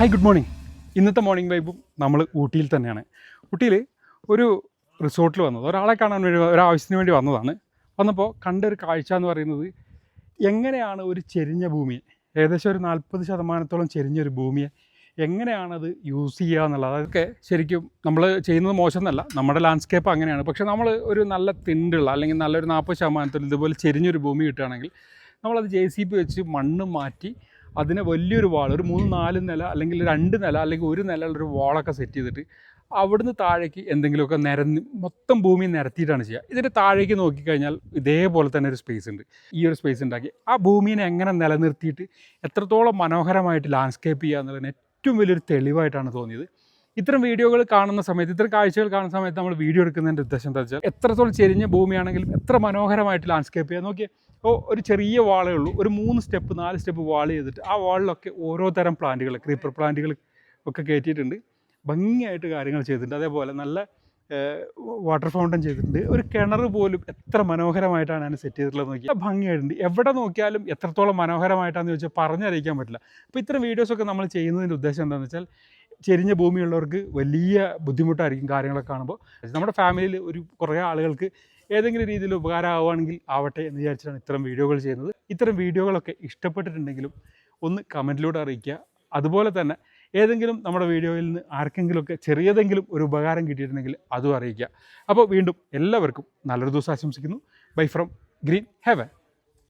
Hi good morning ഇന്നത്തെ morning വൈബും നമ്മൾ ഊട്ടിയിൽ തന്നെയാണ്. ഊട്ടിയിൽ ഒരു റിസോർട്ടിൽ വന്നത്. ഒരാളെ കാണാൻ വേണ്ടി ഒരാവശ്യത്തിന് വേണ്ടി വന്നതാണ്. വന്നപ്പോൾ കണ്ട ഒരു കാഴ്ച എന്ന് പറയുന്നത് എങ്ങനെയാണ് ഒരു ചെരിഞ്ഞ ഭൂമിയെ ഏകദേശം ഒരു നാൽപ്പത് ശതമാനത്തോളം ചെരിഞ്ഞൊരു ഭൂമിയെ എങ്ങനെയാണത് യൂസ് ചെയ്യുക എന്നുള്ളത്. അതൊക്കെ ശരിക്കും നമ്മൾ ചെയ്യുന്നത് മോശം എന്നല്ല നമ്മുടെ ലാൻഡ്സ്കേപ്പ് അങ്ങനെയാണ്. പക്ഷേ നമ്മൾ ഒരു നല്ല തിണ്ടുള്ള അല്ലെങ്കിൽ നല്ലൊരു നാൽപ്പത് ശതമാനത്തോളം ഇതുപോലെ ചെരിഞ്ഞൊരു ഭൂമി കിട്ടുകയാണെങ്കിൽ നമ്മളത് ജെ സി പി വെച്ച് മണ്ണ് മാറ്റി അതിനെ വലിയൊരു വാൾ ഒരു മൂന്ന് നാല് നില അല്ലെങ്കിൽ രണ്ട് നില അല്ലെങ്കിൽ ഒരു നില ഒരു വാളൊക്കെ സെറ്റ് ചെയ്തിട്ട് അവിടുന്ന് താഴേക്ക് എന്തെങ്കിലുമൊക്കെ നിരന്ന് മൊത്തം ഭൂമി നിരത്തിയിട്ടാണ് ചെയ്യുക. ഇതിന്റെ താഴേക്ക് നോക്കിക്കഴിഞ്ഞാൽ ഇതേപോലെ തന്നെ ഒരു സ്പേസ് ഉണ്ട്. ഈ ഒരു സ്പേസ് ഉണ്ടാക്കി. ആ ഭൂമിനെ എങ്ങനെ നിലനിർത്തിയിട്ട് എത്രത്തോളം മനോഹരമായിട്ട് ലാൻഡ്സ്കേപ്പ് ചെയ്യുക എന്നുള്ളതിന് ഏറ്റവും വലിയൊരു തെളിവായിട്ടാണ് തോന്നിയത്. ഇത്തരം വീഡിയോകൾ കാണുന്ന സമയത്ത് ഇത്തരം കാഴ്ചകൾ കാണുന്ന സമയത്ത് നമ്മൾ വീഡിയോ എടുക്കുന്നതിന്റെ ഉദ്ദേശം എന്താ വെച്ചാൽ എത്രത്തോളം ചെരിഞ്ഞ ഭൂമിയാണെങ്കിലും എത്ര മനോഹരമായിട്ട് ലാൻഡ്സ്കേപ്പ് ചെയ്യാൻ നോക്കിയാൽ ഓ ഒരു ചെറിയ വാളേ ഉള്ളൂ. ഒരു മൂന്ന് സ്റ്റെപ്പ് നാല് സ്റ്റെപ്പ് വാൾ ചെയ്തിട്ട് ആ വാളിലൊക്കെ ഓരോ തരം പ്ലാന്റുകൾ ക്രീപ്പർ പ്ലാന്റുകൾ ഒക്കെ കയറ്റിയിട്ടുണ്ട് ഭംഗിയായിട്ട് കാര്യങ്ങൾ ചെയ്തിട്ടുണ്ട്. അതേപോലെ നല്ല വാട്ടർ ഫൗണ്ടൻ ചെയ്തിട്ടുണ്ട്. ഒരു കിണർ പോലും എത്ര മനോഹരമായിട്ടാണ് ഞാൻ സെറ്റ് ചെയ്തിട്ടുള്ളത് നോക്കി ഭംഗിയായിട്ടുണ്ട്. എവിടെ നോക്കിയാലും എത്രത്തോളം മനോഹരമായിട്ടാണെന്ന് ചോദിച്ചാൽ പറഞ്ഞറിയിക്കാൻ പറ്റില്ല. അപ്പോൾ ഇത്തരം വീഡിയോസൊക്കെ നമ്മൾ ചെയ്യുന്നതിന്റെ ഉദ്ദേശം എന്താണെന്ന് വെച്ചാൽ ചെരിഞ്ഞ ഭൂമിയുള്ളവർക്ക് വലിയ ബുദ്ധിമുട്ടായിരിക്കും കാര്യങ്ങളൊക്കെ കാണുമ്പോൾ. നമ്മുടെ ഫാമിലിയിൽ ഒരു കുറേ ആളുകൾക്ക് ഏതെങ്കിലും രീതിയിൽ ഉപകാരമാവുകയാണെങ്കിൽ ആവട്ടെ എന്ന് വിചാരിച്ചിട്ടാണ് ഇത്തരം വീഡിയോകൾ ചെയ്യുന്നത്. ഇത്തരം വീഡിയോകളൊക്കെ ഇഷ്ടപ്പെട്ടിട്ടുണ്ടെങ്കിലും ഒന്ന് കമന്റിലൂടെ അറിയിക്കുക. അതുപോലെ തന്നെ ഏതെങ്കിലും നമ്മുടെ വീഡിയോയിൽ നിന്ന് ആർക്കെങ്കിലുമൊക്കെ ചെറിയതെങ്കിലും ഒരു ഉപകാരം കിട്ടിയിട്ടുണ്ടെങ്കിൽ അതും അറിയിക്കുക. അപ്പോൾ വീണ്ടും എല്ലാവർക്കും നല്ലൊരു ദിവസം ആശംസിക്കുന്നു. Bye from green heaven